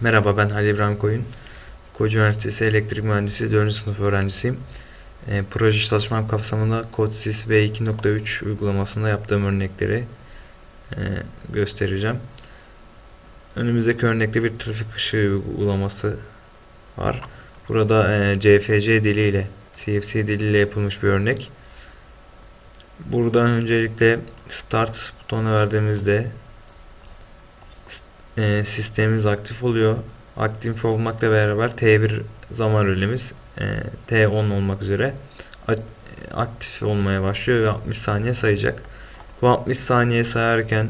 Merhaba ben Halil İbrahim Koyun. Koç Üniversitesi Elektrik Mühendisi 4. sınıf öğrencisiyim. E, proje çalışmam kapsamında CodeSys V2.3 uygulamasında yaptığım örnekleri e, göstereceğim. Önümüzdeki örnekte bir trafik ışığı uygulaması var. Burada e, CFC diliyle, CFC diliyle yapılmış bir örnek. Burada öncelikle Start butonu verdiğimizde e, sistemimiz aktif oluyor. Aktif olmakla beraber T1 zaman rölemiz e, T10 olmak üzere aktif olmaya başlıyor ve 60 saniye sayacak. Bu 60 saniye sayarken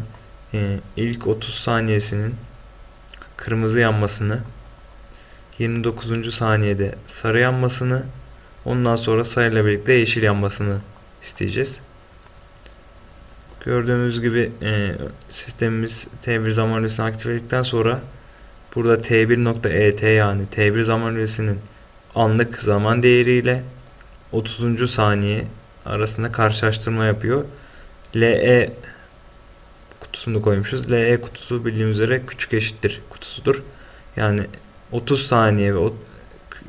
e, ilk 30 saniyesinin kırmızı yanmasını 29. saniyede sarı yanmasını ondan sonra sarıyla birlikte yeşil yanmasını isteyeceğiz. Gördüğümüz gibi e, sistemimiz T1 zaman rölesini aktifledikten sonra burada T1.ET yani T1 zaman rölesinin anlık zaman değeriyle 30. saniye arasında karşılaştırma yapıyor. LE kutusunu koymuşuz. LE kutusu bildiğimiz üzere küçük eşittir kutusudur. Yani 30 saniye ve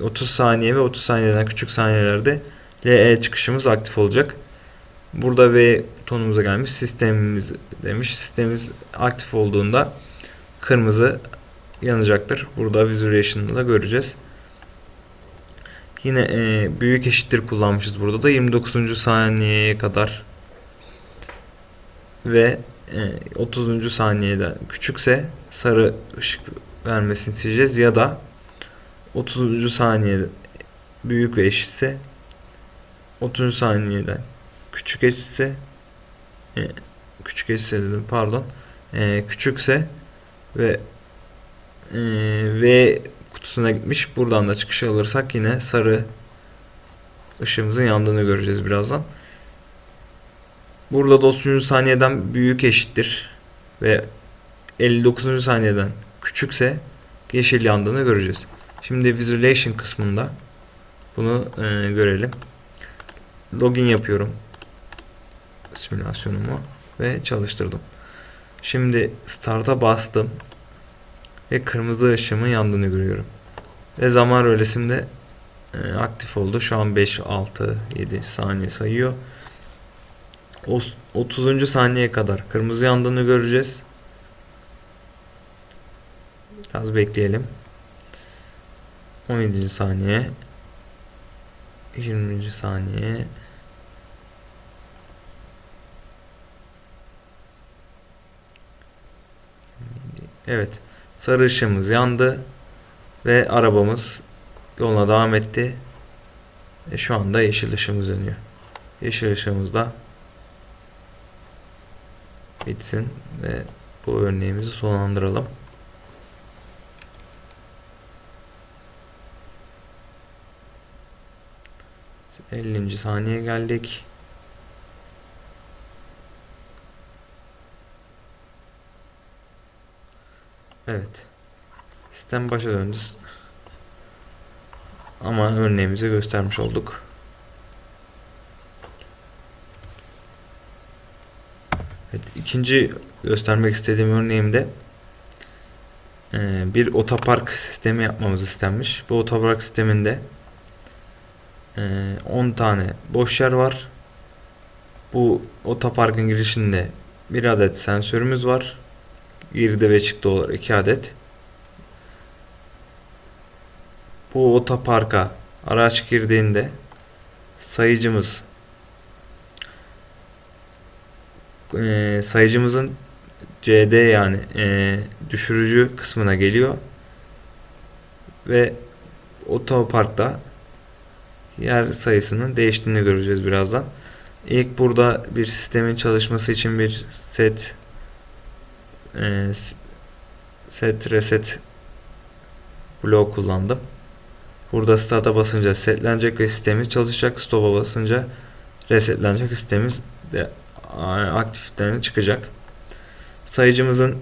30 saniye ve 30 saniyeden küçük saniyelerde LE çıkışımız aktif olacak. Burada V tonumuza gelmiş sistemimiz demiş. Sistemimiz aktif olduğunda kırmızı yanacaktır. Burada visualization'da da göreceğiz. Yine e, büyük eşittir kullanmışız burada da 29. saniyeye kadar ve e, 30. saniyeden küçükse sarı ışık vermesini isteyeceğiz ya da 30. saniyede büyük ve eşitse 30. saniyeden küçük eşitse e, küçük eşitse dedim pardon e, küçükse ve e, V kutusuna gitmiş buradan da çıkış alırsak yine sarı ışığımızın yandığını göreceğiz birazdan. Burada da 30. saniyeden büyük eşittir ve 59. saniyeden küçükse yeşil yandığını göreceğiz. Şimdi visualization kısmında bunu e, görelim. Login yapıyorum simülasyonumu ve çalıştırdım. Şimdi start'a bastım ve kırmızı ışığımın yandığını görüyorum. Ve zaman rölesim e, aktif oldu. Şu an 5, 6, 7 saniye sayıyor. O, 30. saniyeye kadar kırmızı yandığını göreceğiz. Biraz bekleyelim. 17. saniye 20. saniye Evet. Sarı ışığımız yandı ve arabamız yoluna devam etti. E şu anda yeşil ışığımız yanıyor. Yeşil ışığımız da bitsin ve bu örneğimizi sonlandıralım. Ellinci saniye geldik. Evet. Sistem başa döndü. Ama örneğimizi göstermiş olduk. Evet, ikinci göstermek istediğim örneğimde e, bir otopark sistemi yapmamız istenmiş. Bu otopark sisteminde e, 10 tane boş yer var. Bu otoparkın girişinde bir adet sensörümüz var. Girdi ve çıktı olarak 2 adet. Bu otoparka araç girdiğinde sayıcımız e, sayıcımızın CD yani e, düşürücü kısmına geliyor ve otoparkta yer sayısının değiştiğini göreceğiz birazdan. İlk burada bir sistemin çalışması için bir set e, set reset bloğu kullandım. Burada start'a basınca setlenecek ve sistemimiz çalışacak. Stop'a basınca resetlenecek sistemimiz de aktiften çıkacak. Sayıcımızın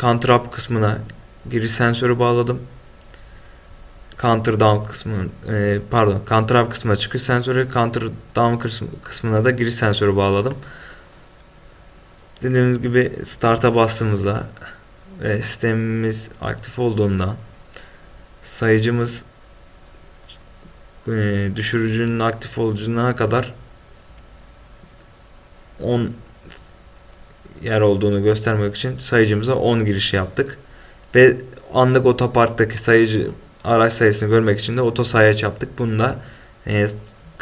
counter up kısmına giriş sensörü bağladım. Counter down kısmının e, pardon counter up kısmına çıkış sensörü, counter down kısmına da giriş sensörü bağladım. Dediğimiz gibi start'a bastığımızda ve sistemimiz aktif olduğunda sayıcımız e, düşürücünün aktif olduğuna kadar 10 yer olduğunu göstermek için sayıcımıza 10 girişi yaptık. Ve anlık otoparktaki sayıcı araç sayısını görmek için de otosayaç yaptık. Bunu da e,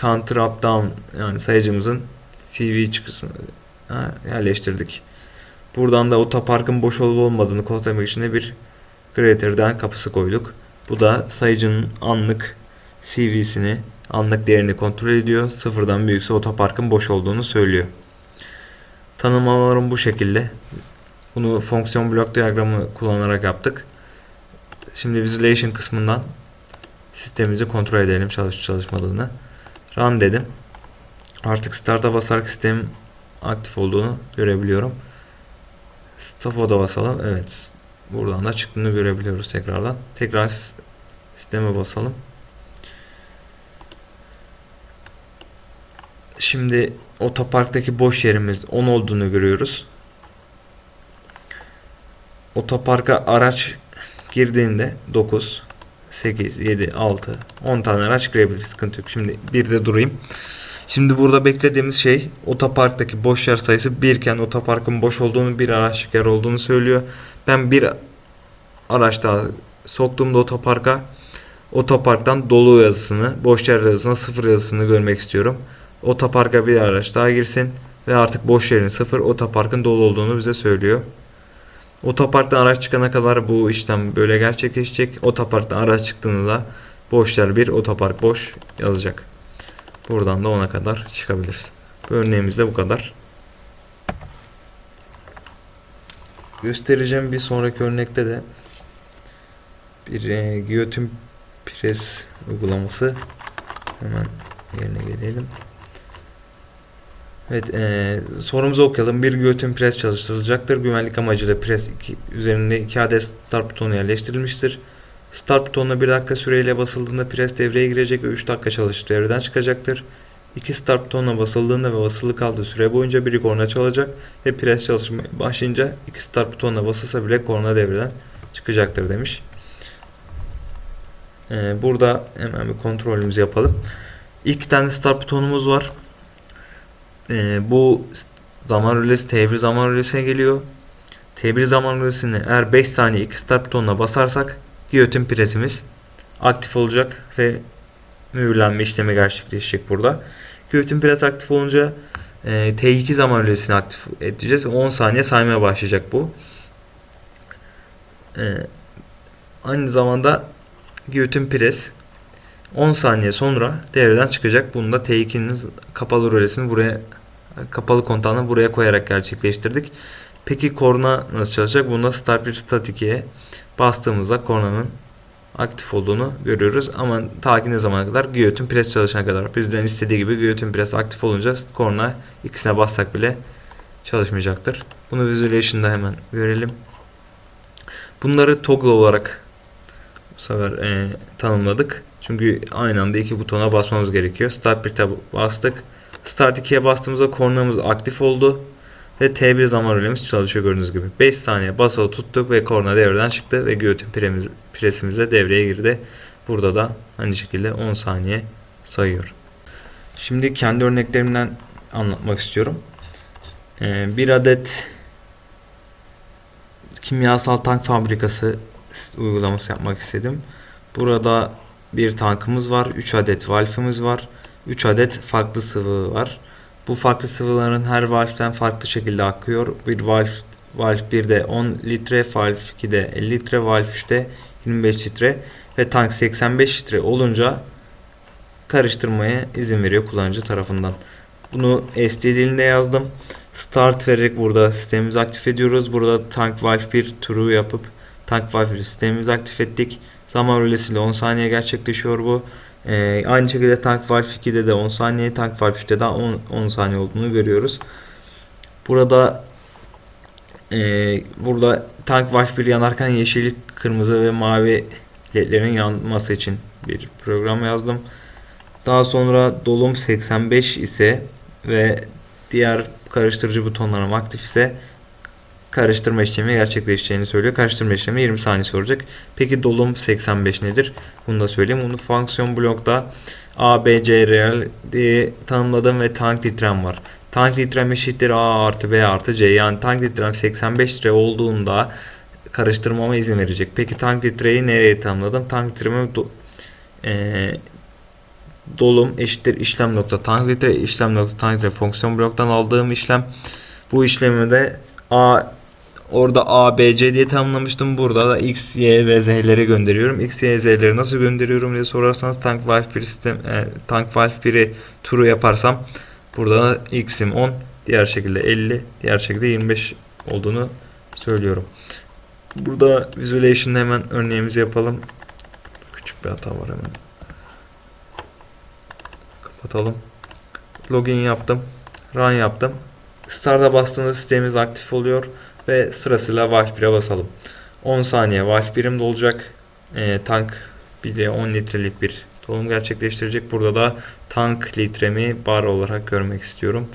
counter up down yani sayıcımızın CV çıkısını yerleştirdik. Buradan da otoparkın boş olup olmadığını kontrol için de bir greater'dan kapısı koyduk. Bu da sayıcının anlık CV'sini, anlık değerini kontrol ediyor. Sıfırdan büyükse otoparkın boş olduğunu söylüyor. Tanımlamalarım bu şekilde. Bunu fonksiyon blok diyagramı kullanarak yaptık. Şimdi visualization kısmından sistemimizi kontrol edelim çalışıp çalışmadığını. Run dedim. Artık start'a basarak sistemin aktif olduğunu görebiliyorum. Stop'a da basalım. Evet. Buradan da çıktığını görebiliyoruz tekrardan. Tekrar sisteme basalım. Şimdi otoparktaki boş yerimiz 10 olduğunu görüyoruz. Otoparka araç girdiğinde 9, 8, 7, 6, 10 tane araç girebilir. Sıkıntı yok. Şimdi bir de durayım. Şimdi burada beklediğimiz şey otoparktaki boş yer sayısı 1 iken otoparkın boş olduğunu bir araç yer olduğunu söylüyor. Ben bir araç daha soktuğumda otoparka otoparktan dolu yazısını, boş yer yazısını, sıfır yazısını görmek istiyorum. Otoparka bir araç daha girsin ve artık boş yerin sıfır, otoparkın dolu olduğunu bize söylüyor. Otoparktan araç çıkana kadar bu işlem böyle gerçekleşecek. Otoparktan araç çıktığında da boş yer bir, otopark boş yazacak. Buradan da ona kadar çıkabiliriz. Bu örneğimiz de bu kadar. Göstereceğim bir sonraki örnekte de bir e, giyotin pres uygulaması. Hemen yerine gelelim. Evet, e, sorumuzu okuyalım. Bir giyotin pres çalıştırılacaktır. Güvenlik amacıyla pres iki, üzerinde 2 adet start butonu yerleştirilmiştir. Start butonuna 1 dakika süreyle basıldığında pres devreye girecek ve 3 dakika çalışıp devreden çıkacaktır. İki start butonuna basıldığında ve basılı kaldığı süre boyunca biri korna çalacak ve pres çalışmaya başlayınca iki start butonuna basılsa bile korna devreden çıkacaktır demiş. Ee, burada hemen bir kontrolümüzü yapalım. İlk tane start butonumuz var. Ee, bu zaman rölesi T1 zaman rölesine geliyor. T1 zaman rölesini eğer 5 saniye iki start butonuna basarsak giyotin presimiz aktif olacak ve mühürlenme işlemi gerçekleşecek burada. Giyotin pres aktif olunca e, T2 zaman rölesini aktif edeceğiz. 10 saniye saymaya başlayacak bu. E, aynı zamanda giyotin pres 10 saniye sonra devreden çıkacak. Bunu da T2'nin kapalı rölesini buraya kapalı kontağını buraya koyarak gerçekleştirdik. Peki korna nasıl çalışacak? Bunda start 1 start 2'ye bastığımızda kornanın aktif olduğunu görüyoruz. Ama ta ki ne zamana kadar? Giyotin pres çalışana kadar. Bizden istediği gibi giyotin pres aktif olunca korna ikisine bassak bile çalışmayacaktır. Bunu visualization'da hemen görelim. Bunları toggle olarak bu sefer e, tanımladık. Çünkü aynı anda iki butona basmamız gerekiyor. Start 1'e bastık. Start 2'ye bastığımızda kornamız aktif oldu. Ve T1 zaman rölemiz çalışıyor gördüğünüz gibi. 5 saniye basılı tuttuk ve korna devreden çıktı ve giyotin piremiz, presimiz de devreye girdi. Burada da aynı şekilde 10 saniye sayıyor. Şimdi kendi örneklerimden anlatmak istiyorum. Ee, bir adet kimyasal tank fabrikası uygulaması yapmak istedim. Burada bir tankımız var, 3 adet valfimiz var, 3 adet farklı sıvı var. Bu farklı sıvıların her valften farklı şekilde akıyor. Bir valf valf 1'de 10 litre, valf 2'de 50 litre, valf 3'te 25 litre ve tank 85 litre olunca karıştırmaya izin veriyor kullanıcı tarafından. Bunu SD dilinde yazdım. Start vererek burada sistemimizi aktif ediyoruz. Burada tank valve 1 turu yapıp tank valve 1 sistemimizi aktif ettik. Zaman rölesiyle 10 saniye gerçekleşiyor bu. Ee, aynı şekilde tank valve 2'de de 10 saniye, tank valve 3'te de 10, 10 saniye olduğunu görüyoruz. Burada e, burada tank valve 1 yanarken yeşil, kırmızı ve mavi ledlerin yanması için bir program yazdım. Daha sonra dolum 85 ise ve diğer karıştırıcı butonlarım aktif ise karıştırma işlemi gerçekleşeceğini söylüyor. Karıştırma işlemi 20 saniye soracak. Peki dolum 85 nedir? Bunu da söyleyeyim. Bunu fonksiyon blokta A, B, C reel diye tanımladım ve tank litrem var. Tank litrem eşittir A artı B artı C. Yani tank litrem 85 litre olduğunda karıştırmama izin verecek. Peki tank litreyi nereye tanımladım? Tank litremi do- eee, dolum eşittir işlem nokta tank litre işlem nokta tank litre fonksiyon bloktan aldığım işlem bu işlemi de A orada A, B, C diye tanımlamıştım. Burada da X, Y ve Z'leri gönderiyorum. X, Y, Z'leri nasıl gönderiyorum diye sorarsanız tank valve 1 sistem e, tank valve 1'i turu yaparsam burada da X'im 10, diğer şekilde 50, diğer şekilde 25 olduğunu söylüyorum. Burada visualization'da hemen örneğimizi yapalım. Küçük bir hata var hemen. Kapatalım. Login yaptım. Run yaptım. Start'a bastığımızda sistemimiz aktif oluyor ve sırasıyla Valve 1'e basalım. 10 saniye Valve 1'im dolacak. Ee, tank bir de 10 litrelik bir dolum gerçekleştirecek. Burada da tank litremi bar olarak görmek istiyorum.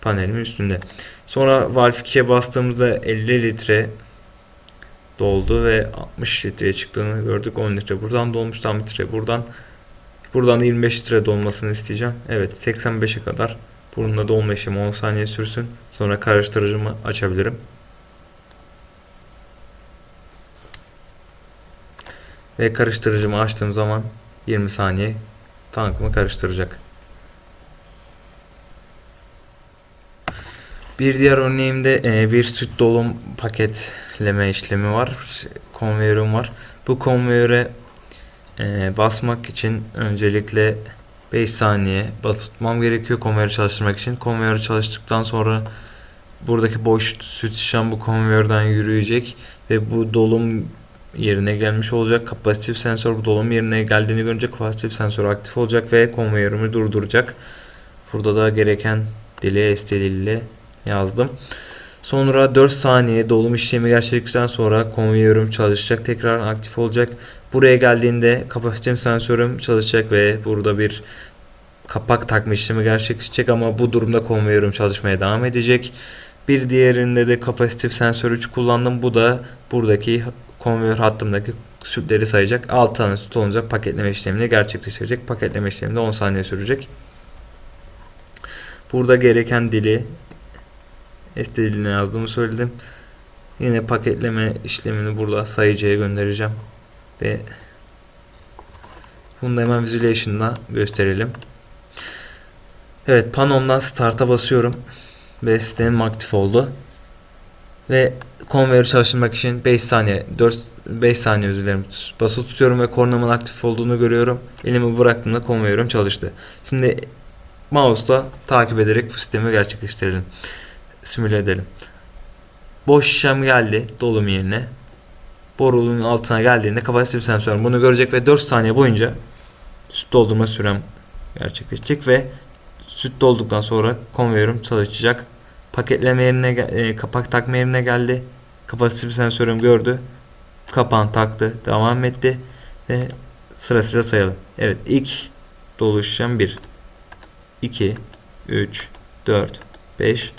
Panelimin üstünde. Sonra Valve 2'ye bastığımızda 50 litre doldu ve 60 litreye çıktığını gördük. 10 litre buradan dolmuş tam litre buradan. Buradan da 25 litre dolmasını isteyeceğim. Evet 85'e kadar Bununla dolma işlemi 10 saniye sürsün. Sonra karıştırıcımı açabilirim. Ve karıştırıcımı açtığım zaman 20 saniye tankımı karıştıracak. Bir diğer örneğimde e, bir süt dolum paketleme işlemi var. Konveyörüm var. Bu konveyöre e, basmak için öncelikle 5 saniye basılı gerekiyor konveyörü çalıştırmak için. Konveyörü çalıştıktan sonra buradaki boş süt şişem bu konveyörden yürüyecek ve bu dolum yerine gelmiş olacak. Kapasitif sensör bu dolum yerine geldiğini görünce kapasitif sensör aktif olacak ve konveyörümü durduracak. Burada da gereken dili ST ile yazdım. Sonra 4 saniye dolum işlemi gerçekleştikten sonra konveyörüm çalışacak. Tekrar aktif olacak. Buraya geldiğinde kapasitem sensörüm çalışacak ve burada bir kapak takma işlemi gerçekleşecek ama bu durumda konveyörüm çalışmaya devam edecek. Bir diğerinde de kapasitif sensör 3 kullandım. Bu da buradaki konveyör hattımdaki sütleri sayacak. 6 tane süt olunca paketleme işlemini gerçekleştirecek. Paketleme işlemi de 10 saniye sürecek. Burada gereken dili ST diline yazdığımı söyledim. Yine paketleme işlemini burada sayıcıya göndereceğim. Ve bunu da hemen visualization'da gösterelim. Evet panomdan start'a basıyorum. Ve sistemim aktif oldu. Ve konveyörü çalıştırmak için 5 saniye 4 5 saniye özür dilerim basılı tutuyorum ve kornamın aktif olduğunu görüyorum. Elimi bıraktığımda konveyörüm çalıştı. Şimdi mouse'la takip ederek bu sistemi gerçekleştirelim. Simüle edelim. Boş şişem geldi dolum yerine. Borunun altına geldiğinde kapasitif sensör bunu görecek ve 4 saniye boyunca süt doldurma sürem gerçekleşecek ve süt dolduktan sonra konveyörüm çalışacak. Paketleme yerine e, kapak takma yerine geldi. Kapasitif sensörüm gördü. Kapağını taktı. Devam etti. Ve sırasıyla sayalım. Evet ilk dolu işlem 1 2 3 4 5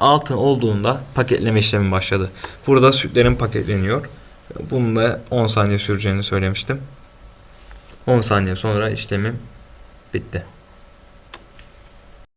altın olduğunda paketleme işlemi başladı. Burada sütlerim paketleniyor. Bunun da 10 saniye süreceğini söylemiştim. 10 saniye sonra işlemim bitti.